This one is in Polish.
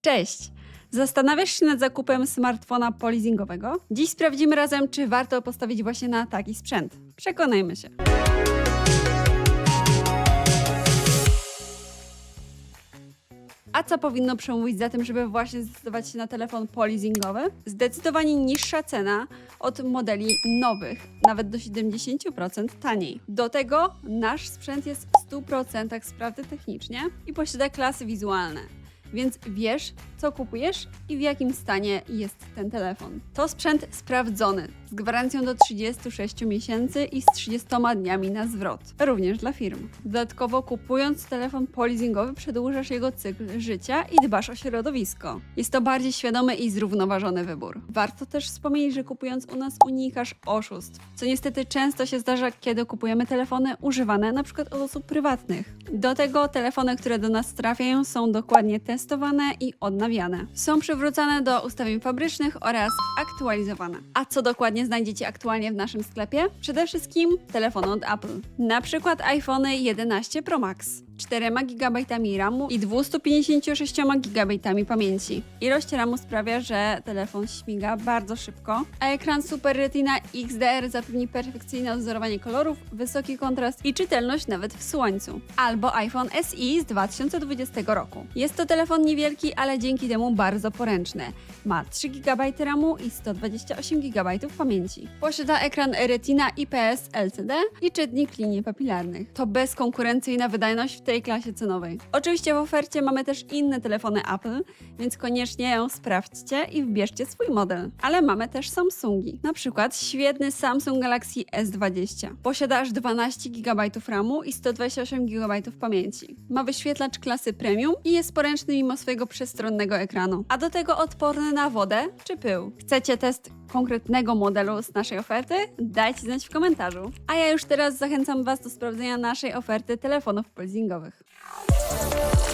Cześć! Zastanawiasz się nad zakupem smartfona polizingowego? Dziś sprawdzimy razem, czy warto postawić właśnie na taki sprzęt. Przekonajmy się. A co powinno przemówić za tym, żeby właśnie zdecydować się na telefon polizingowy? Zdecydowanie niższa cena od modeli nowych, nawet do 70% taniej. Do tego nasz sprzęt jest w 100% sprawny technicznie i posiada klasy wizualne. Więc wiesz, co kupujesz i w jakim stanie jest ten telefon. To sprzęt sprawdzony, z gwarancją do 36 miesięcy i z 30 dniami na zwrot, również dla firm. Dodatkowo kupując telefon polizingowy przedłużasz jego cykl życia i dbasz o środowisko. Jest to bardziej świadomy i zrównoważony wybór. Warto też wspomnieć, że kupując u nas unikasz oszustw, co niestety często się zdarza, kiedy kupujemy telefony używane przykład od osób prywatnych. Do tego telefony, które do nas trafiają są dokładnie testowane i odnawiane. Są przywrócane do ustawień fabrycznych oraz aktualizowane. A co dokładnie znajdziecie aktualnie w naszym sklepie? Przede wszystkim telefony od Apple. Na przykład iPhone 11 Pro Max. 4 GB RAMu i 256 GB pamięci. Ilość RAMu sprawia, że telefon śmiga bardzo szybko, a ekran Super Retina XDR zapewni perfekcyjne odzorowanie kolorów, wysoki kontrast i czytelność nawet w słońcu. Albo iPhone SE z 2020 roku. Jest to telefon niewielki, ale dzięki temu bardzo poręczny. Ma 3 GB RAMu i 128 GB pamięci. Posiada ekran Retina IPS LCD i czytnik linii papilarnych. To bezkonkurencyjna wydajność w tej klasie cenowej. Oczywiście w ofercie mamy też inne telefony Apple, więc koniecznie ją sprawdźcie i wybierzcie swój model. Ale mamy też Samsungi. Na przykład świetny Samsung Galaxy S20. Posiada aż 12 GB RAMu i 128 GB pamięci. Ma wyświetlacz klasy premium i jest poręczny mimo swojego przestronnego ekranu. A do tego odporny na wodę czy pył. Chcecie test konkretnego modelu z naszej oferty? Dajcie znać w komentarzu. A ja już teraz zachęcam Was do sprawdzenia naszej oferty telefonów zdrowych.